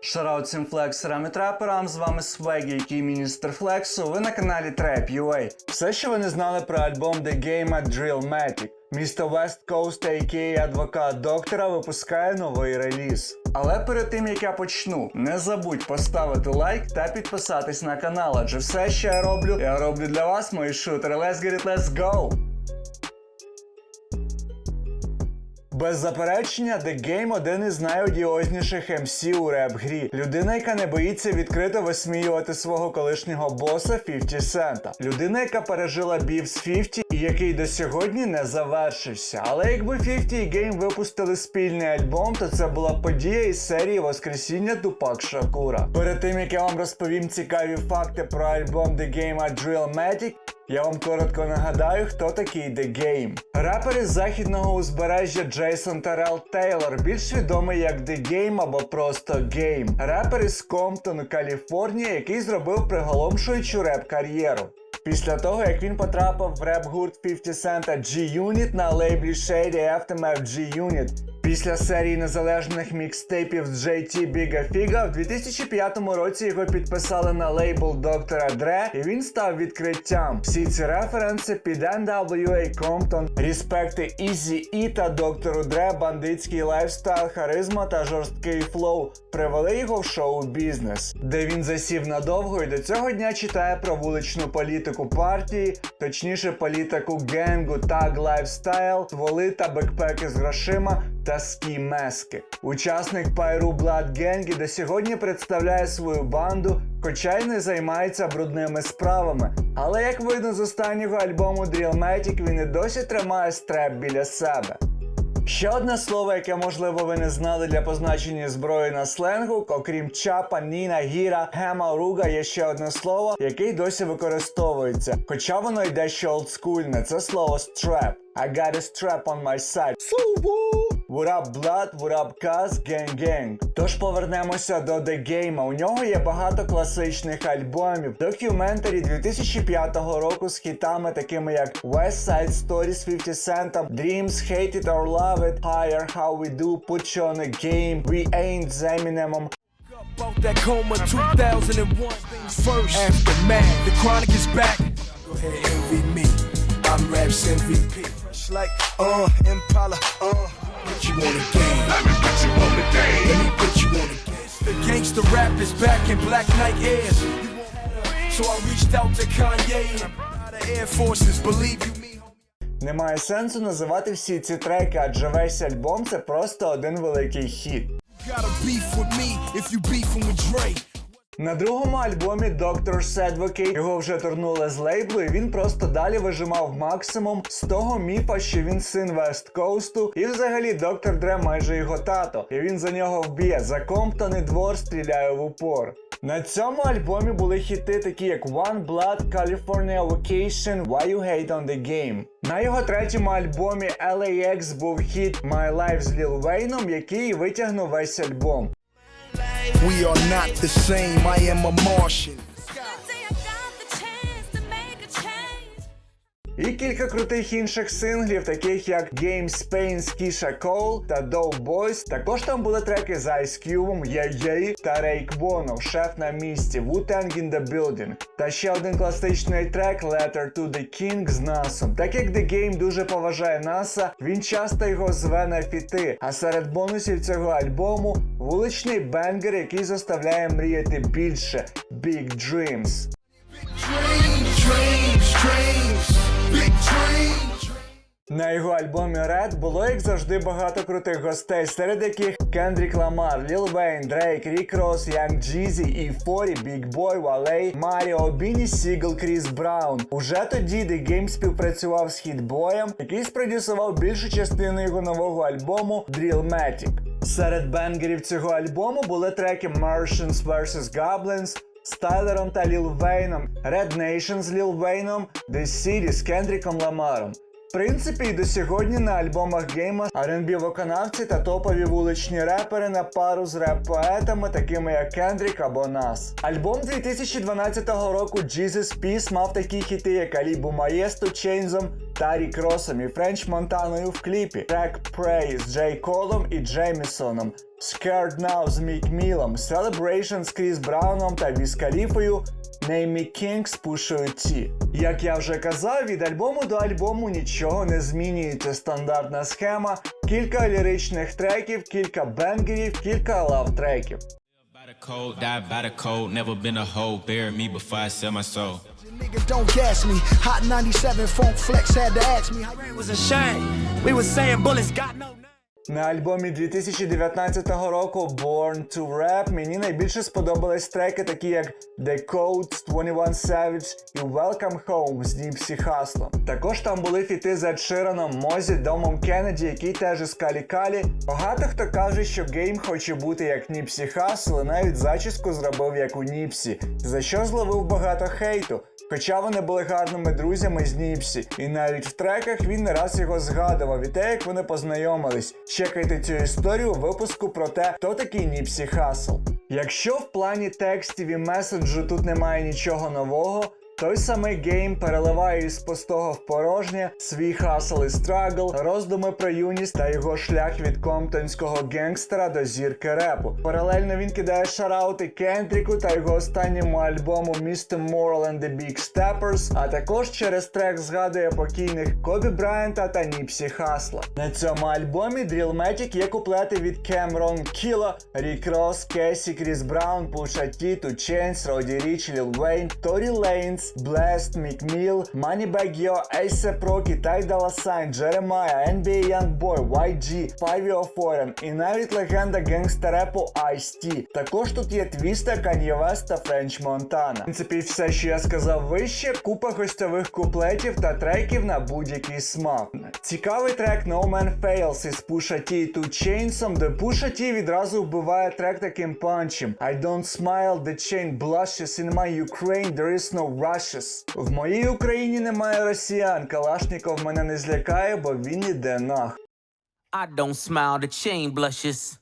Шараут всім флексерам і траперам, з вами Свегі, який міністр флексу, ви на каналі Trap.ua. Все, що ви не знали про альбом The Game at Drillmatic. Місто West Coast, а.к.а. адвокат доктора, випускає новий реліз. Але перед тим як я почну, не забудь поставити лайк та підписатись на канал, адже все, що я роблю, я роблю для вас, мої шутери. Let's get it, let's go! Без заперечення, The Game один із найодіозніших MC у реп-грі. Людина, яка не боїться відкрито висміювати свого колишнього боса 50 Цента. Людина, яка пережила бів з 50 і який до сьогодні не завершився. Але якби 50 і Game випустили спільний альбом, то це була подія із серії Воскресіння Тупак Шакура. Перед тим як я вам розповім цікаві факти про альбом The Game at Drillmatic, я вам коротко нагадаю, хто такий The Game. Рапер із західного узбережжя Джейсон Терел Тейлор, більш відомий як The Game або просто Game. Рапер із Комптону, Каліфорнія, який зробив приголомшуючу реп-кар'єру. Після того, як він потрапив в реп-гурт 50 Cent G-Unit на лейблі Shady Aftermath G-Unit, Після серії незалежних мікстейпів JT Bigga Figa в 2005 році його підписали на лейбл Доктора Dre, і він став відкриттям. Всі ці референси під NWA Compton, респекти Easy E та Доктору Dre, бандитський лайфстайл, харизма та жорсткий флоу привели його в шоу-бізнес, де він засів надовго і до цього дня читає про вуличну політику партії, точніше політику генгу, так лайфстайл, стволи та бекпеки з грошима та ски-мески. Учасник Пайру Blood Gang до сьогодні представляє свою банду, хоча й не займається брудними справами. Але як видно з останнього альбому Drillmatic, він і досі тримає стреп біля себе. Ще одне слово, яке можливо ви не знали для позначення зброї на сленгу, окрім чапа, ніна, гіра, гема, руга, є ще одне слово, яке й досі використовується. Хоча воно й дещо олдскульне, це слово strap. I got a strap on my side. What up, blood, what up, cuz, gang gang. Тож повернемося до The Game. У нього є багато класичних альбомів. Documentary 2005 року з хітами такими як West Side Stories 50 Cent, Dreams, Hate It or Love It, Higher, How We Do, Put You on a Game, We Ain't з Eminem. About that coma 2001 First aftermath The chronic is back Go ahead envy me I'm Raps MVP Fresh like uh Impala uh Put you on the game Let me put you on the game Let me put you on the game The gangster rap is back in Black Knight airs So I reached out to Kanye and out of Air Forces Believe you me Немає сенсу називати всі ці треки, адже весь альбом це просто один великий хіт. Gotta beef with me if you beefing with Dre На другому альбомі Doctor's Advocate його вже турнули з лейблу, і він просто далі вижимав максимум з того міфа, що він син Вест Коусту, і взагалі доктор Дре майже його тато, і він за нього вб'є. За Комптон і двор стріляє в упор. На цьому альбомі були хіти, такі як One Blood, California Vacation, Why You Hate on the Game. На його третьому альбомі LAX був хіт My Life з Ліл Вейном, який витягнув весь альбом. We are not the same. I am a Martian І кілька крутих інших синглів, таких як Game Spain з Keisha Cole та Dope Boys. Також там були треки з Ice Cube, Yeah та Rake Bono, Шеф на місці, Wu-Tang in the Building. Та ще один класичний трек Letter to the King з Насом. Так як The Game дуже поважає Наса, він часто його зве на фіти. А серед бонусів цього альбому вуличний бенгер, який заставляє мріяти більше Big Dreams. Dreams, dreams, dreams. На його альбомі Red було, як завжди, багато крутих гостей, серед яких Кендрік Ламар, Ліл Вейн, Дрейк, Рік Росс, Янг Джізі, І Форі, Біг Бой, Валей, Маріо, Біні Сігл, Кріс Браун. Уже тоді The Game співпрацював з Хітбоєм, який спродюсував більшу частину його нового альбому Drillmatic. Серед бенгерів цього альбому були треки Martians vs. Goblins, з Тайлером та Ліл Вейном, Red Nation з Ліл Вейном, The City з Кендріком Ламаром. В принципі, і до сьогодні на альбомах гейма R&B виконавці та топові вуличні репери на пару з реп-поетами, такими як Кендрік або Нас. Альбом 2012 року Jesus Peace мав такі хіти, як Алібу Маєсту Чейнзом, та Рік Росом і Френч Монтаною в кліпі, трек Pray з Джей Колом і Джеймісоном, Scared Now з Мік Мілом, Celebration з Кріс Брауном та Віз Каліфою, Name King з Пушою Ті. Як я вже казав, від альбому до альбому нічого не змінюється. Стандартна схема, кілька ліричних треків, кілька бенгерів, кілька лав-треків. Don't gas me. Hot 97 Funk Flex had to ask me. was a shame. We was saying bullets got no. На альбомі 2019 року Born to Rap мені найбільше сподобались треки, такі як The Code, 21 Savage і Welcome Home з Ніпсі Хаслом. Також там були фіти з Ед Шираном, Мозі, Домом Кеннеді, який теж із Калі Калі. Багато хто каже, що Гейм хоче бути як Ніпсі Хасл, і навіть зачіску зробив як у Ніпсі, за що зловив багато хейту. Хоча вони були гарними друзями з Ніпсі, і навіть в треках він не раз його згадував і те, як вони познайомились. Чекайте цю історію у випуску про те, хто такий Ніпсі Хасл. Якщо в плані текстів і меседжу тут немає нічого нового, той самий гейм переливає із пустого в порожнє свій хасл і страгл, роздуми про юність та його шлях від комптонського генгстера до зірки репу. Паралельно він кидає шараути Кентріку та його останньому альбому Mr. Moral and the Big Steppers, а також через трек згадує покійних Кобі Брайанта та Ніпсі Хасла. На цьому альбомі Drillmatic є куплети від Cameron Кіло, Рік Росс, Кесі, Кріс Браун, Пуша Ті, Ту Ченс, Роді Річ, Ліл Вейн, Торі Лейнс, Blast, Мік Міл, Moneybag Yo, Ace Rocky, Ty Dolla Sign, Jeremiah, NBA Youngboy, YG, Year Foreign і навіть легенда генгстер-репу Ice-T. Також тут є твіста Kanye West та Френч Монтана. В принципі, все, що я сказав вище, купа гостьових куплетів та треків на будь-який смак. Цікавий трек No Man Fails із Pusha T і Two Chains'ом, де Pusha T відразу вбиває трек таким панчем. I don't smile, the chain blushes in my Ukraine, there is no rushes. В моїй Україні немає росіян, Калашніков мене не злякає, бо він іде нах. I don't smile, the chain blushes.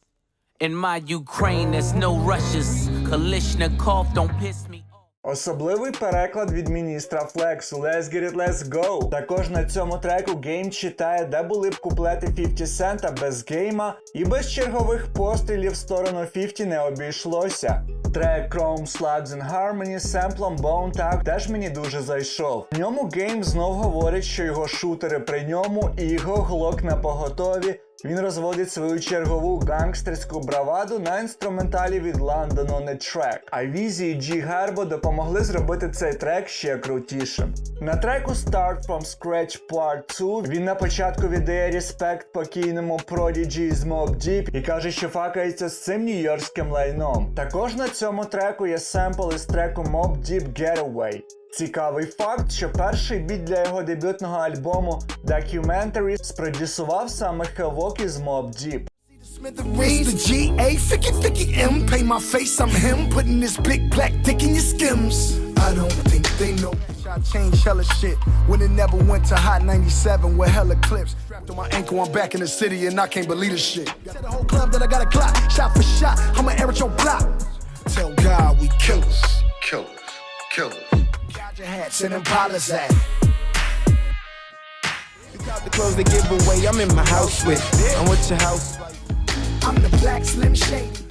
In my Ukraine, there's no rushes. Kalishnikov don't piss me. Особливий переклад від міністра Флексу Let's get it, let's go. Також на цьому треку Гейм читає, де були б куплети 50 цента без гейма, і без чергових пострілів в сторону 50 не обійшлося. Трек Chrome Slugs and Harmony з семплом Bone Tag теж мені дуже зайшов. В ньому Гейм знов говорить, що його шутери при ньому і його глок на поготові. Він розводить свою чергову гангстерську браваду на інструменталі від London on a Track. А і Джі Гербо допомогли зробити цей трек ще крутішим. На треку Start from Scratch Part 2 він на початку віддає респект покійному Prodigy з Mob Deep і каже, що факається з цим нью-йоркським лайном. Також на цьому треку є семпл із треку Mob Deep Getaway. Цікавий факт, що перший біт для його дебютного альбому Documentary спродюсував саме Хелвок із Mob Deep. Smithereens, the G-A, 50-50-M. Pay my face, I'm him. Putting this big black dick in your skims. I don't think they know. I changed hella shit when it never went to Hot 97 with hella clips. Strapped on my ankle, I'm back in the city and I can't believe this shit. Tell the whole club that I got a clock, shot for shot. I'ma air at your block. Tell God we killers. killers, killers. Got your hats and Impala's at. You got The clothes they give away, I'm in my house with. I'm with your house. I'm the black Slim Shady.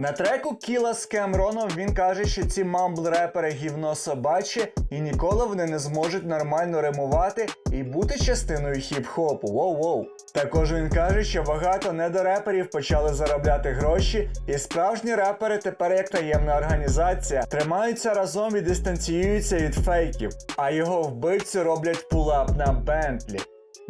На треку Кіла з Кемроном він каже, що ці мамбл-репери гівно собаче і ніколи вони не зможуть нормально римувати і бути частиною хіп-хопу. Воу-воу. Також він каже, що багато недореперів почали заробляти гроші, і справжні репери тепер як таємна організація тримаються разом і дистанціюються від фейків, а його вбивцю роблять пулап на Бентлі.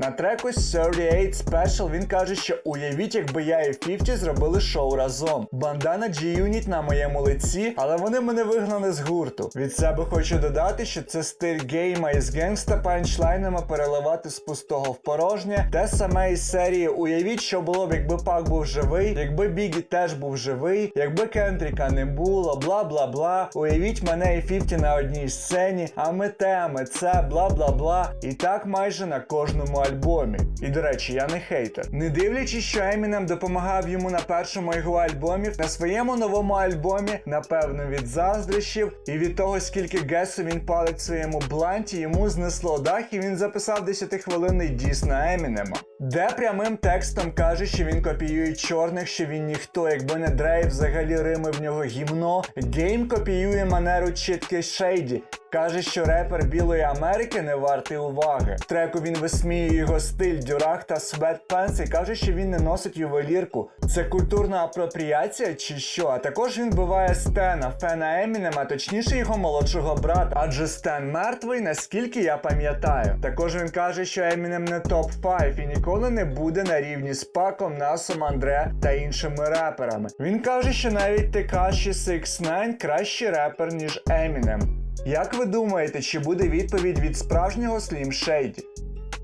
На треку 38 Special він каже, що уявіть, якби я і 50 зробили шоу разом. Бандана G-Unit на моєму лиці, але вони мене вигнали з гурту. Від себе хочу додати, що це стиль гейма із генгста панчлайнами переливати з пустого в порожнє. Те саме із серії Уявіть, що було б, якби Пак був живий, якби Бігі теж був живий, якби Кентріка не було, бла бла бла. Уявіть мене і 50 на одній сцені, а ми те, це, бла бла бла. І так майже на кожному альбомі. І до речі, я не хейтер. Не дивлячись, що Емінем допомагав йому на першому його альбомі, на своєму новому альбомі, напевно, від заздрощів і від того, скільки гесу він палить в своєму бланті, йому знесло дах, і він записав 10-хвилинний діс на Емінема. Де прямим текстом каже, що він копіює чорних, що він ніхто, якби не Дрей, взагалі рими в нього гімно. Гейм копіює манеру чітки Шейді. Каже, що репер Білої Америки не вартий уваги. В треку він висміює його стиль, дюрах та светпенс і каже, що він не носить ювелірку. Це культурна апропріація чи що? А також він вбиває Стена, фена Емінема, точніше його молодшого брата. Адже Стен мертвий, наскільки я пам'ятаю. Також він каже, що Емінем не топ-5 і ніколи не буде на рівні з Паком, Насом, Андре та іншими реперами. Він каже, що навіть Текаші 69 кращий репер, ніж Емінем. Як ви думаєте, чи буде відповідь від справжнього Slim Shady?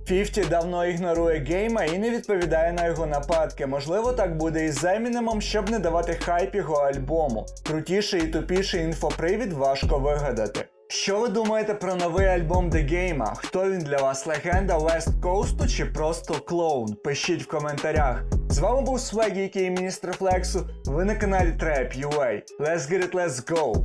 50 давно ігнорує гейма і не відповідає на його нападки. Можливо, так буде і з Емінемом, щоб не давати хайп його альбому. Крутіший і тупіший інфопривід важко вигадати. Що ви думаєте про новий альбом The Game? Хто він для вас? Легенда West Coast чи просто клоун? Пишіть в коментарях. З вами був Свегі, який міністр Флексу. Ви на каналі Trap UA. Let's get it, let's go!